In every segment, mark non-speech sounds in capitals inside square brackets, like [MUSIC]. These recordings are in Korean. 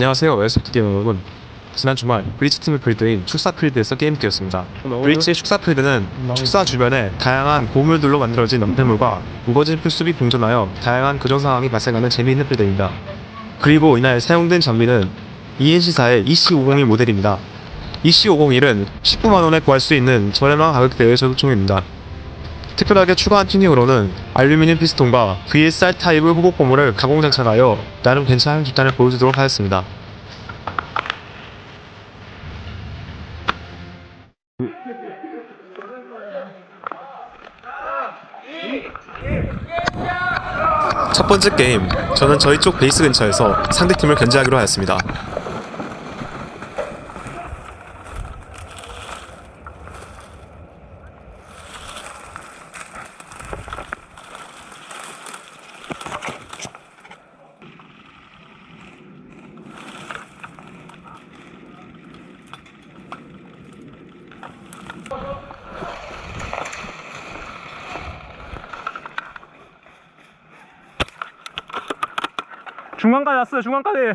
안녕하세요. ST 여러분 지난 주말 브리츠 팀을 필드인 축사 필드에서 게임 뛰었습니다. 브리츠의 축사 필드는 축사 주변에 다양한 고물들로 만들어진 연패물과 무거진 풀숲이 공존하여 다양한 교정 상황이 발생하는 재미있는 필드입니다. 그리고 이날 사용된 장비는 ENC4의 EC501 모델입니다. EC501은 19만원에 구할 수 있는 저렴한 가격대의 저격총입니다. 특별하게 추가한 튜닝으로는 알루미늄 피스톤과 VSR 타입의 후보 고무를 가공 장착하여 나름 괜찮은 기탄을 보여주도록 하였습니다. 첫 번째 게임, 저는 저희 쪽 베이스 근처에서 상대팀을 견제하기로 하였습니다. 중간까지 왔어요 중간까지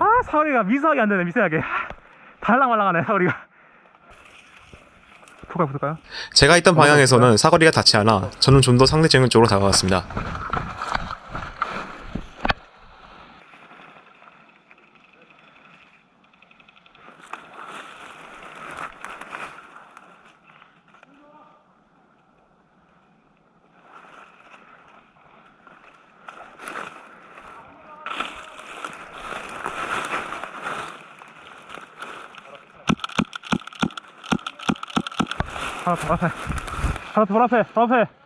아 사거리가 미세하게 안 되네 미세하게 달랑말랑하네 사거리가? 제가 있던 방향에서는 사거리가 닿지 않아 저는 좀 더 상대 정면 쪽으로 다가갔습니다. 하나 더 앞에 하나 더 앞에 더 앞에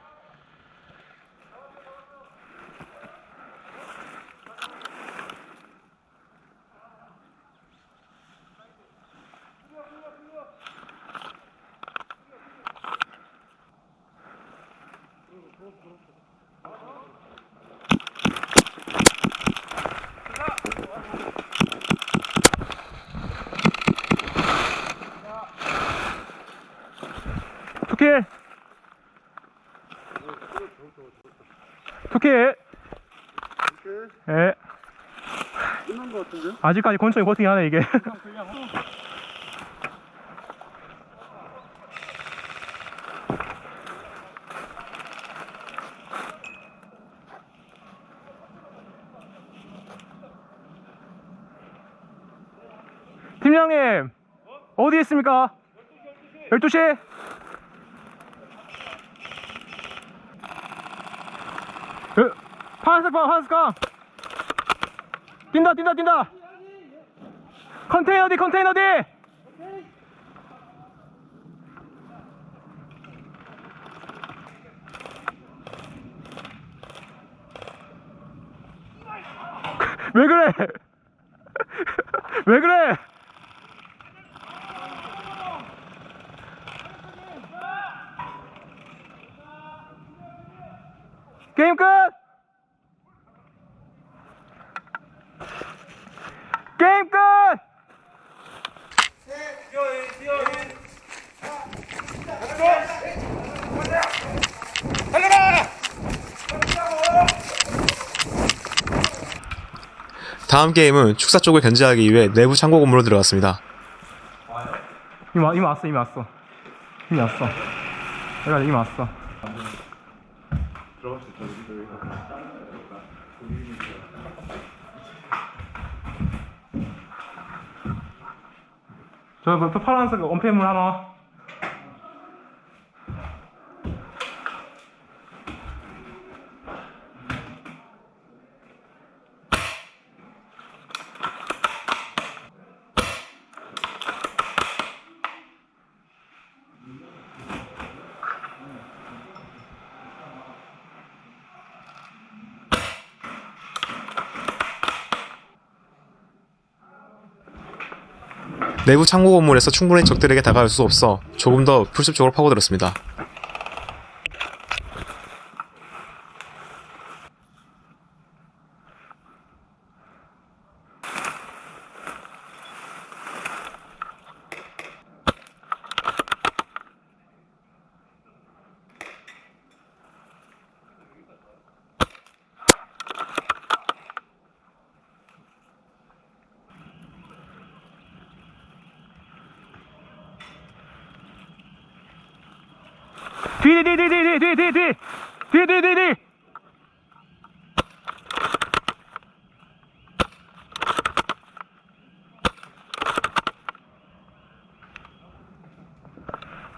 예 끝난 것 같은데요? 아직까지 권총이 버티긴 하네 이게 [LAUGHS] 팀장님 어 디 있습니까? 12시 에, 파란색 방 파란색 방 뛴다 뛴다 뛴다. 컨테이너 어디 컨테이너 어디? [LAUGHS] 왜 그래? [LAUGHS] 왜 그래? 게임 끝 게임 끝! 다음 게임은 축사 쪽을 견제하기 위해 내부 창고 건물로 들어갔습니다. 이미, 와- 이미 왔어 이미 왔어. 이미 왔어. 내가 이미 왔어 저, 저, 저 파란색 원패물 하나 내부 창고 건물에서 충분히 적들에게 다가갈 수 없어 조금 더 쪽으로 파고들었습니다. 뒤에 뒤에 뒤에 뒤에 뒤에 뒤에 뒤에. 뒤에 뒤에 뒤에 뒤에.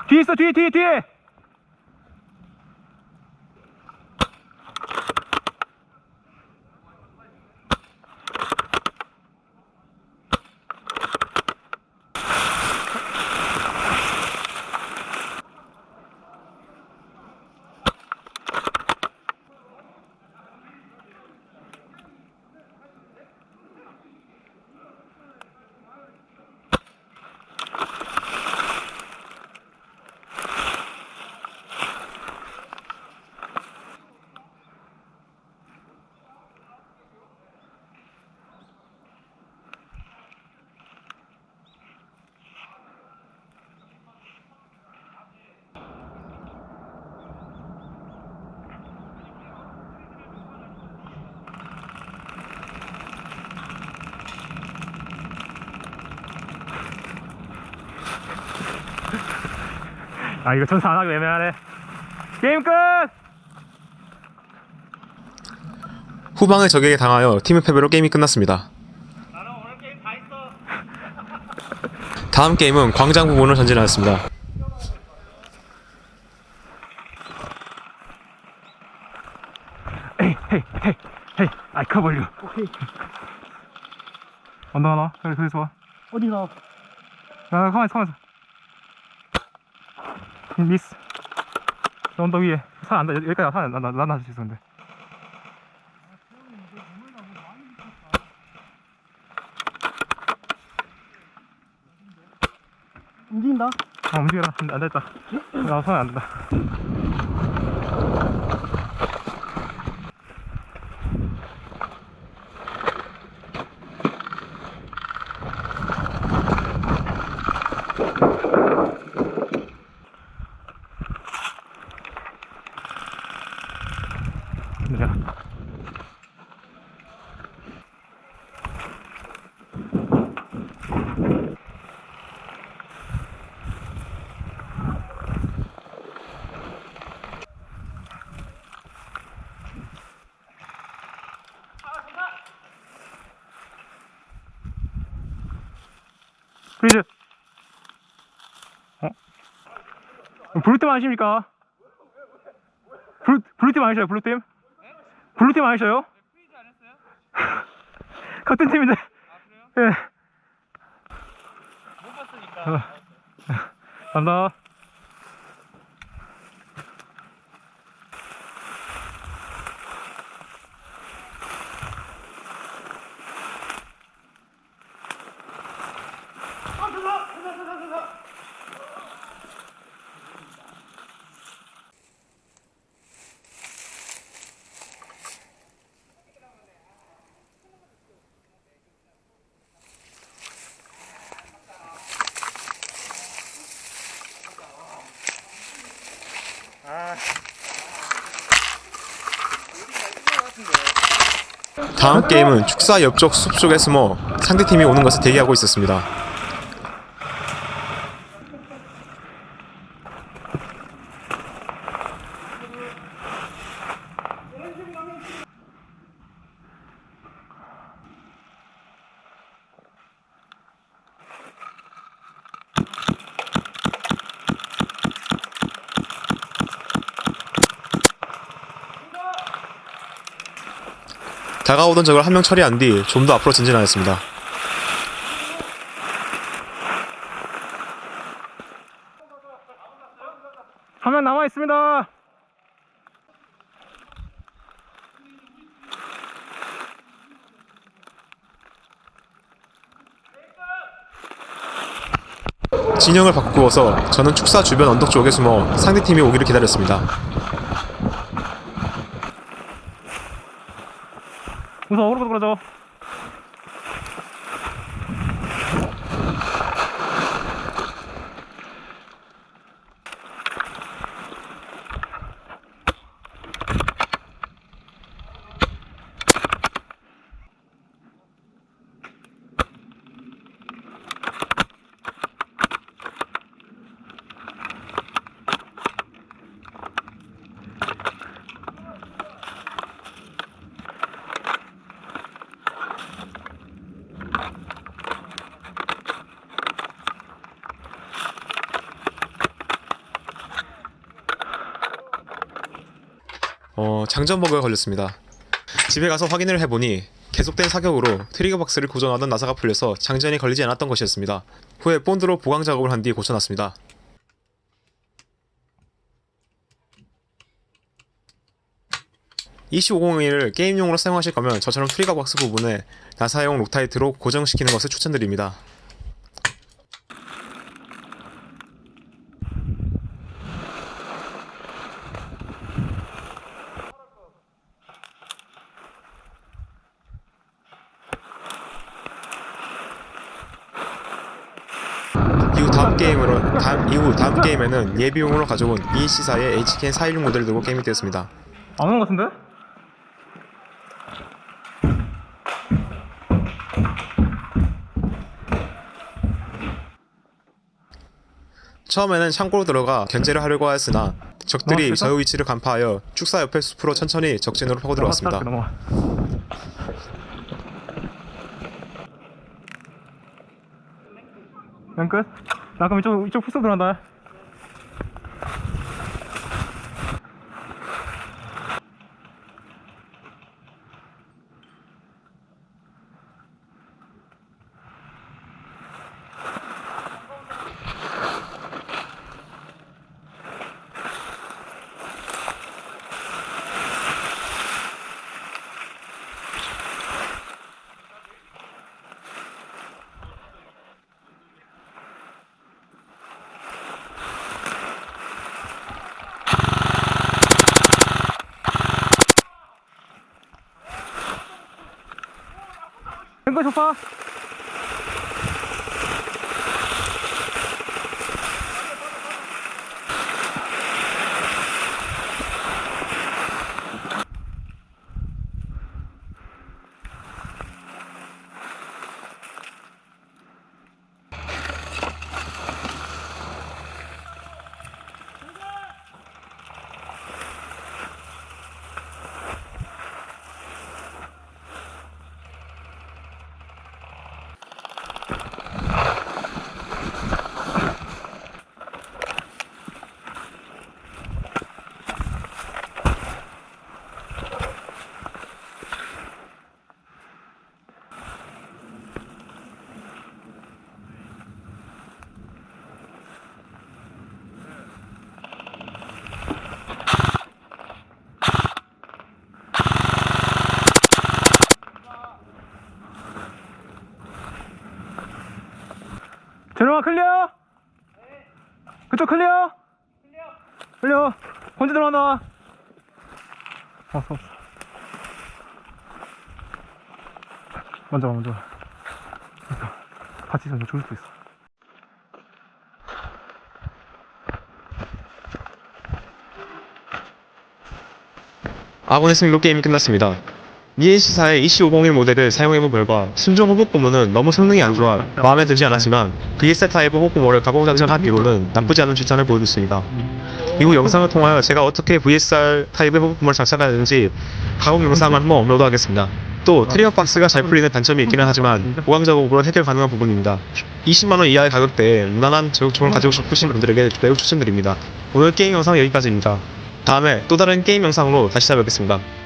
뒤에 있어 뒤에 뒤에 뒤에 아 이거 전사 안 하기 애매하네 게임 끝 후방의 적에게 당하여 팀의 패배로 게임이 끝났습니다. 다음 게임은 광장 부분으로 전진하였습니다. 헤이 헤이 헤이 cover you 오케이. 언더 하나 그래 거기서 와 어디가? 야, 가만히 있어, 가만히 있어. 음, 미스. 저 언덕 위에. 산안 돼. 여기까지 산, 나, 나, 나, 나수 있었는데. 움직인다. 아, 움직여라. 안, 안 됐다. 나 손에 안 된다. 느려. 프리즈. 어? 블루팀 아니십니까? 블루, 블루팀 아니셔요, 블루팀? 블루팀 아니셔요? [LAUGHS] 같은 팀인데. 예. 못 봤으니까. 간다. 다음 게임은 축사 옆쪽 숲 속에 숨어 상대팀이 오는 것을 대기하고 있었습니다. 다가오던 적을 한 명 처리한 뒤 좀 더 앞으로 전진하였습니다. 한 명 남아 있습니다. 진영을 바꾸어서 저는 축사 주변 언덕 쪽에 숨어 상대팀이 오기를 기다렸습니다. 우선 어그로 끌어줘 어, 장전버그가 걸렸습니다. 집에 가서 확인을 해보니 계속된 사격으로 트리거 박스를 고정하던 나사가 풀려서 장전이 걸리지 않았던 것이었습니다. 후에 본드로 보강 작업을 한 뒤 고쳐놨습니다. EC501을 게임용으로 사용하실 거면 저처럼 트리거 박스 부분에 나사용 록타이트로 고정시키는 것을 추천드립니다. 이후 다음 게임으로 다음 이후 다음 게임에는 예비용으로 가져온 EC4의 HKN 416 모델을 들고 게임이 되었습니다. 안 오는 것 같은데? 처음에는 창고로 들어가 견제를 하려고 하였으나 적들이 어, 저의 위치를 간파하여 축사 옆의 숲으로 천천히 적진으로 파고 들어갔습니다. 넘어가. 그냥 끝? 나 그럼 이쪽, 이쪽 풀스 들어간다 앵글 소파 제로마 클리어? 그쪽 클리어? 클리어. 혼자 들어간다 왔어 왔어. 먼저 가 먼저 가 그러니까 같이 있으면 죽을 수도 있어. 아군의 승리로 게임이 끝났습니다. ENC4의 EC501 모델을 사용해본 결과 순정 호복 고무는 너무 성능이 안 좋아 마음에 들지 않았지만 VS 타입 호복 고무를 가공 장착한 뒤로는 나쁘지 않은 출전을 보여줬습니다. 이후 영상을 통하여 제가 어떻게 VSR 타입의 호복 고무를 장착하는지 가공 영상을 한번 업로드하겠습니다. 또 트리거 박스가 잘 풀리는 단점이 있기는 하지만 보강 작업으로 해결 가능한 부분입니다. 20만원 이하의 가격대에 무난한 제육총을 가지고 싶으신 분들에게 매우 추천드립니다. 오늘 게임 영상 여기까지입니다. 다음에 또 다른 게임 영상으로 다시 찾아뵙겠습니다.